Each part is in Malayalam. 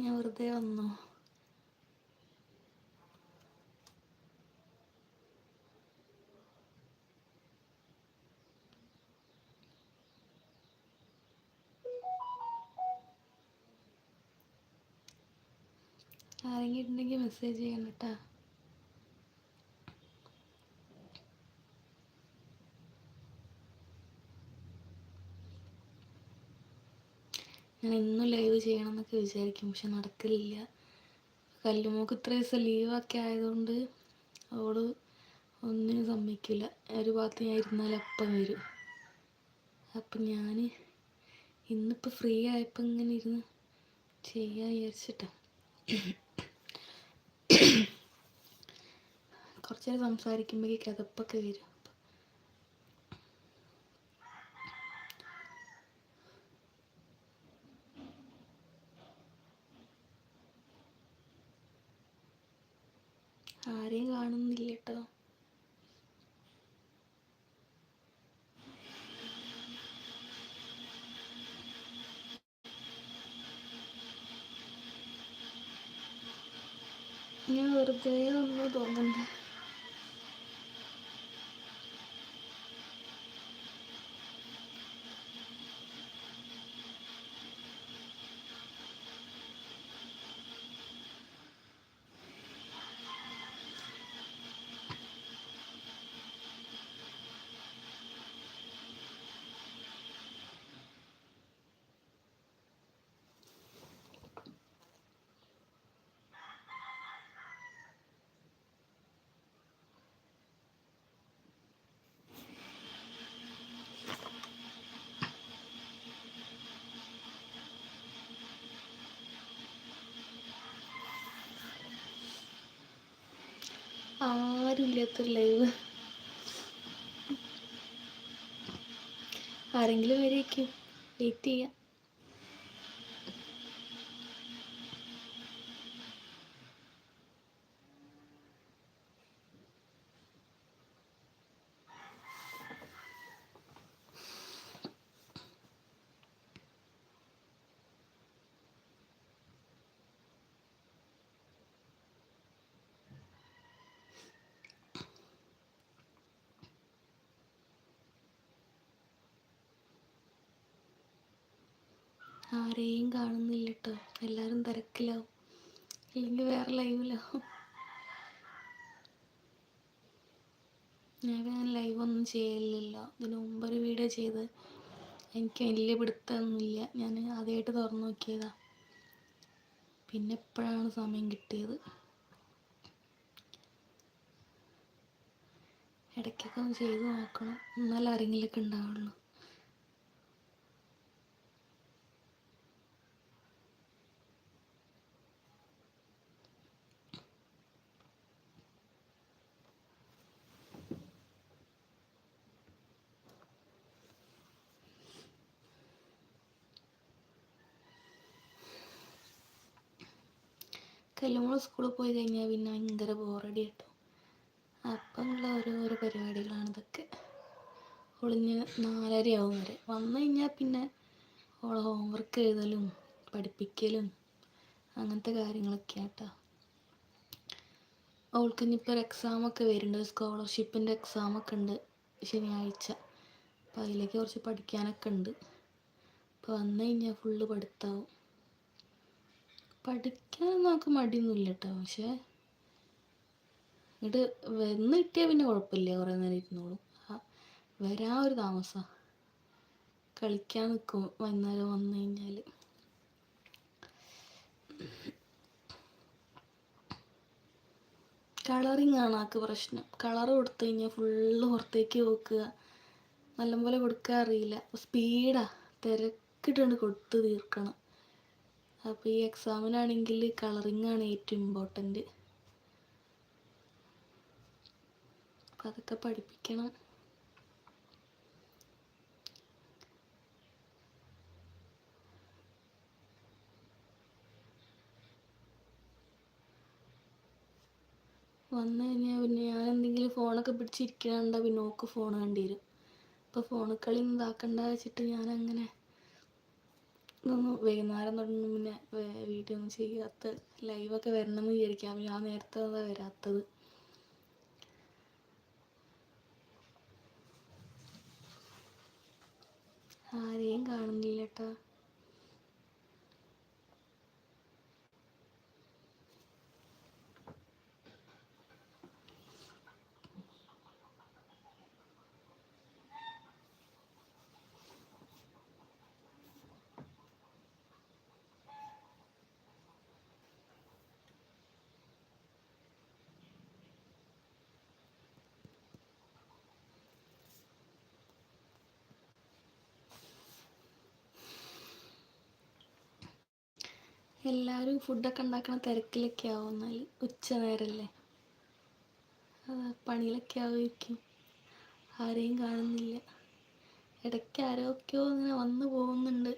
ഞാൻ വെറുതെ വന്നു. ആരെങ്കിലും ഉണ്ടെങ്കിൽ മെസ്സേജ് ചെയ്യണം കേട്ടാ. ഇന്നും ലൈവ് ചെയ്യണം എന്നൊക്കെ വിചാരിക്കും പക്ഷെ നടക്കില്ല കല്ലുമോക്ക് ഇത്ര ദിവസം ലീവൊക്കെ ആയതുകൊണ്ട് അവൾ ഒന്നിനും സമ്മതിക്കില്ല ഒരു ഭാഗത്ത് ഞാൻ ഇരുന്നാൽ അപ്പം വരും. അപ്പം ഞാൻ ഇന്നിപ്പോൾ ഫ്രീ ആയപ്പോൾ ഇങ്ങനെ ഇരുന്ന് ചെയ്യാൻ വിചാരിച്ചിട്ടാ. കുറച്ചേരം സംസാരിക്കുമ്പോഴേക്ക് കിതപ്പൊക്കെ വരും ആരെയും കാണുന്നില്ല കേട്ടോ. ഞാൻ വെറുതെ ആരുമില്ലാത്തൊരു ലൈവ്. ആരെങ്കിലും വരേക്കും വെയിറ്റ് ചെയ്യാം. ആരെയും കാണുന്നില്ല കേട്ടോ എല്ലാവരും തിരക്കിലാവും. അല്ലെങ്കിൽ വേറെ ലൈവിലാവും. ഞാൻ ഞാൻ ലൈവ് ഒന്നും ചെയ്യലില്ലല്ലോ ഇതിന് മുമ്പ് ഒരു വീഡിയോ ചെയ്ത് എനിക്ക് വലിയ പിടുത്തമൊന്നുമില്ല. ഞാൻ ആദ്യമായിട്ട് തുറന്നു നോക്കിയതാ. പിന്നെ എപ്പോഴാണ് സമയം കിട്ടിയത്? ഇടയ്ക്കൊക്കെ ഒന്ന് ചെയ്ത് നോക്കണം. എന്നാലും ആരെങ്കിലുമൊക്കെ ഉണ്ടാവുള്ളൂ. കല്ലുമ്പോൾ സ്കൂളിൽ പോയി കഴിഞ്ഞാൽ പിന്നെ ഭയങ്കര ബോറടി കേട്ടോ. അപ്പം ഉള്ള ഓരോരോ പരിപാടികളാണ് ഇതൊക്കെ. ഒളിഞ്ഞ് നാലരയാവും വരെ. വന്നു കഴിഞ്ഞാൽ പിന്നെ ഓളെ ഹോംവർക്ക് എഴുതലും പഠിപ്പിക്കലും അങ്ങനത്തെ കാര്യങ്ങളൊക്കെ കേട്ടോ അവൾക്ക് ഇനിയിപ്പോൾ ഒരു എക്സാമൊക്കെ വരുന്നുണ്ട്. സ്കോളർഷിപ്പിന്റെ എക്സാമൊക്കെ ഉണ്ട് ശനിയാഴ്ച. അപ്പോൾ അതിലേക്ക് കുറച്ച് പഠിക്കാനൊക്കെ ഉണ്ട്. അപ്പോൾ വന്നു കഴിഞ്ഞാൽ ഫുള്ള് പഠിത്തമാവും പഠിക്കാൻ നമുക്ക് മടിയൊന്നുമില്ല കേട്ടോ പക്ഷേ ഇങ്ങോട്ട് വന്ന് കിട്ടിയാൽ പിന്നെ കുഴപ്പമില്ല കുറേ നേരം ഇരുന്നോളും. വരാ ഒരു താമസമാണ് കളിക്കാൻ നിൽക്കും വൈകുന്നേരം വന്നു കഴിഞ്ഞാൽ കളറിങ് ആണ് ആക്ക് പ്രശ്നം. കളർ കൊടുത്തു കഴിഞ്ഞാൽ ഫുള്ള് പുറത്തേക്ക് നോക്കുക നല്ലപോലെ കൊടുക്കാൻ അറിയില്ല. സ്പീഡാ തിരക്കിട്ടുണ്ട് കൊടുത്ത് തീർക്കണം. അപ്പോൾ ഈ എക്സാമിനാണെങ്കിൽ കളറിങ് ആണ് ഏറ്റവും ഇമ്പോർട്ടന്റ് അപ്പം അതൊക്കെ പഠിപ്പിക്കണം. വന്നു കഴിഞ്ഞാൽ പിന്നെ ഞാൻ എന്തെങ്കിലും ഫോണൊക്കെ പിടിച്ചിരിക്കണണ്ട പിന്നെ ഓക്ക് ഫോൺ വേണ്ടി വരും അപ്പോൾ ഫോൺ കളി ഇതാക്കണ്ട വെച്ചിട്ട് ഞാൻ അങ്ങനെ ഇതൊന്നും വൈകുന്നേരം തുടങ്ങി പിന്നെ വീട്ടിൽ നിന്ന് ചെയ്യാത്ത ലൈവൊക്കെ വരണമെന്ന് വിചാരിക്കാം. ഞാൻ നേരത്തെ അതാ വരാത്തത്. ആരെയും കാണുന്നില്ല കേട്ടോ എല്ലാവരും ഫുഡൊക്കെ ഉണ്ടാക്കണ തിരക്കിലൊക്കെ ആവും എന്നാൽ ഉച്ച നേരമല്ലേ പണിയിലൊക്കെ ആവുമായിരിക്കും. ആരെയും കാണുന്നില്ല. ഇടയ്ക്ക് ആരൊക്കെയോ ഇങ്ങനെ വന്നു പോകുന്നുണ്ട്.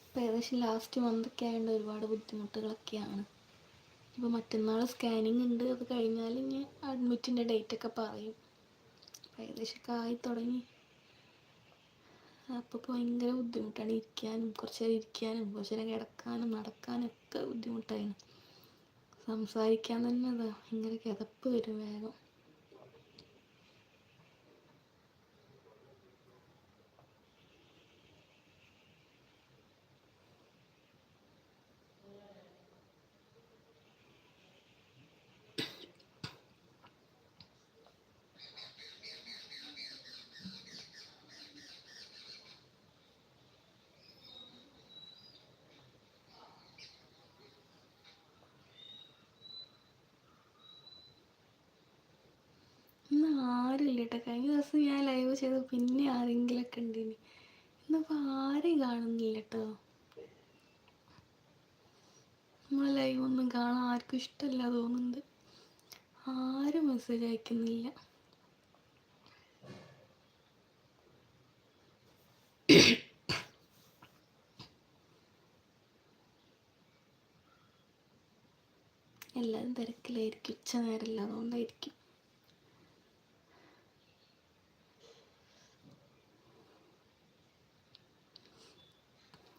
ഇപ്പോൾ ഏകദേശം ലാസ്റ്റ് മന്തൊക്കെ ആയതുകൊണ്ട് ഒരുപാട് ബുദ്ധിമുട്ടുകളൊക്കെയാണ്. ഇപ്പോൾ മറ്റന്നാൾ സ്കാനിങ് ഉണ്ട് അത് കഴിഞ്ഞാൽ ഇനി അഡ്മിറ്റിന്റെ ഡേറ്റ് ഒക്കെ പറയും. ഏകദേശമൊക്കെ ആയി തുടങ്ങി. അപ്പോൾ ഭയങ്കര ബുദ്ധിമുട്ടാണ്. ഇരിക്കാനും കുറച്ച് നേരം ഇരിക്കാനും കുറച്ച് നേരം കിടക്കാനും നടക്കാനും ഒക്കെ ബുദ്ധിമുട്ടായിരുന്നു സംസാരിക്കാൻ തന്നെ ഭയങ്കര കിതപ്പ് വരും വേഗം ഇന്ന് ആരുമില്ല കേട്ടോ. കഴിഞ്ഞ ദിവസം ഞാൻ ലൈവ് ചെയ്തു. പിന്നെ ആരെങ്കിലൊക്കെ ഉണ്ടിനി. ഇന്നിപ്പോൾ ആരെയും കാണുന്നില്ല കേട്ടോ. നമ്മളെ ലൈവ് ഒന്നും കാണാൻ ആർക്കും ഇഷ്ടമല്ല തോന്നുന്നുണ്ട് ആരും മെസ്സേജ് അയക്കുന്നില്ല. എല്ലാവരും തിരക്കിലായിരിക്കും. ഉച്ച നേരമില്ല. അതുകൊണ്ടായിരിക്കും.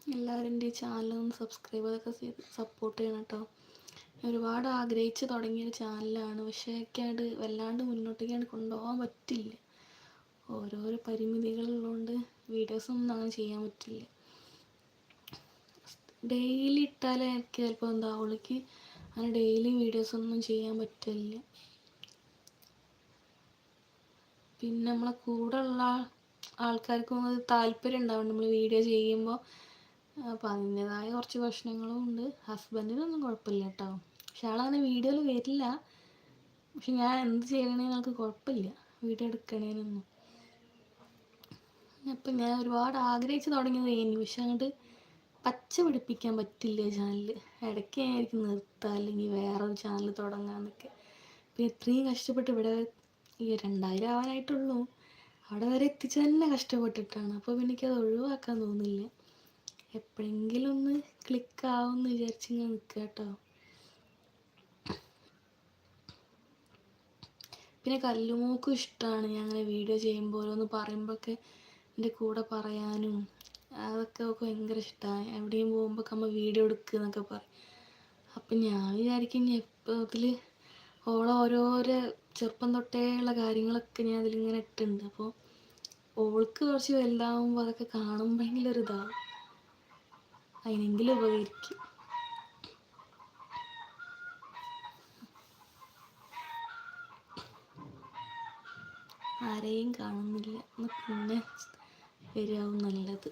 എല്ലാവരും എന്റെ സബ്സ്ക്രൈബ് അതൊക്കെ ചെയ്ത് സപ്പോർട്ട് ചെയ്യണം കേട്ടോ ഒരുപാട് ആഗ്രഹിച്ച് തുടങ്ങിയൊരു ചാനലാണ്. പക്ഷേ ഒക്കെയാണ്ട് വല്ലാണ്ട് മുന്നോട്ടേക്കാണ് കൊണ്ടുപോകാൻ പറ്റില്ല. ഓരോരോ പരിമിതികളുള്ളതുകൊണ്ട് വീഡിയോസൊന്നും അങ്ങനെ ചെയ്യാൻ പറ്റില്ല. ഡെയിലി ഇട്ടാലേ എനിക്ക് ചിലപ്പോൾ എന്താ അവൾക്ക് അങ്ങനെ ഡെയിലി വീഡിയോസൊന്നും ചെയ്യാൻ പറ്റില്ല. പിന്നെ നമ്മളെ കൂടെ ഉള്ള ആൾക്കാർക്കും അത് താല്പര്യം ഉണ്ടാവും നമ്മൾ വീഡിയോ ചെയ്യുമ്പോൾ അപ്പോൾ അതിന്റെതായ കുറച്ച് പ്രശ്നങ്ങളും ഉണ്ട്. ഹസ്ബൻഡിനൊന്നും കുഴപ്പമില്ല കേട്ടോ. പക്ഷെ ആളങ്ങനെ വീഡിയോയിൽ വരില്ല. പക്ഷെ ഞാൻ എന്ത് ചെയ്യണേന്ന് ഞങ്ങൾക്ക് കുഴപ്പമില്ല. വീഡിയോ എടുക്കണേനൊന്നും അപ്പം ഞാൻ ഒരുപാട് ആഗ്രഹിച്ച് തുടങ്ങിയത് ഇനി. പക്ഷെ അങ്ങോട്ട് പച്ച പിടിപ്പിക്കാൻ പറ്റില്ല ചാനൽ ഇടയ്ക്ക് ആയിരിക്കും നിർത്തുക അല്ലെങ്കിൽ വേറൊരു ചാനൽ തുടങ്ങാന്നൊക്കെ. അപ്പം ഇത്രയും കഷ്ടപ്പെട്ട് ഇവിടെ ഈ രണ്ടായിരം ആവാനായിട്ടുള്ളൂ. അവിടെ വരെ എത്തിച്ച് തന്നെ കഷ്ടപ്പെട്ടിട്ടാണ്. അപ്പോൾ പിന്നെ എനിക്കത് ഒഴിവാക്കാൻ തോന്നില്ല എപ്പോഴെങ്കിലും ഒന്ന് ക്ലിക്ക് ആവുമെന്ന് വിചാരിച്ച് ഇങ്ങനെ നിൽക്കുക കേട്ടോ പിന്നെ കല്ലുമൂക്കും ഇഷ്ടമാണ് ഞാൻ അങ്ങനെ വീഡിയോ ചെയ്യുമ്പോൾ ഓരോന്ന് പറയുമ്പോഴൊക്കെ എന്റെ കൂടെ പറയാനും അതൊക്കെ അവൾക്ക് ഭയങ്കര ഇഷ്ടമാണ് എവിടെയും പോകുമ്പോൾ അമ്മ വീഡിയോ എടുക്കുക എന്നൊക്കെ പറയും. അപ്പം ഞാൻ വിചാരിക്കും ഇനി എപ്പോഴതിൽ ഓളെ ഓരോരോ ചെറുപ്പം തൊട്ടേ ഉള്ള കാര്യങ്ങളൊക്കെ ഞാൻ അതിലിങ്ങനെ ഇട്ടുണ്ട്. അപ്പോൾ ഓൾക്ക് കുറച്ച് വലുതാവുമ്പോൾ അതൊക്കെ കാണുമ്പോൾ ഭയങ്കര ഒരു ഇതാവും. അതിനെങ്കിലും ഉപകരിക്കും. ആരെയും കാണുന്നില്ല. പിന്നെ വരികയാവും നല്ലത്.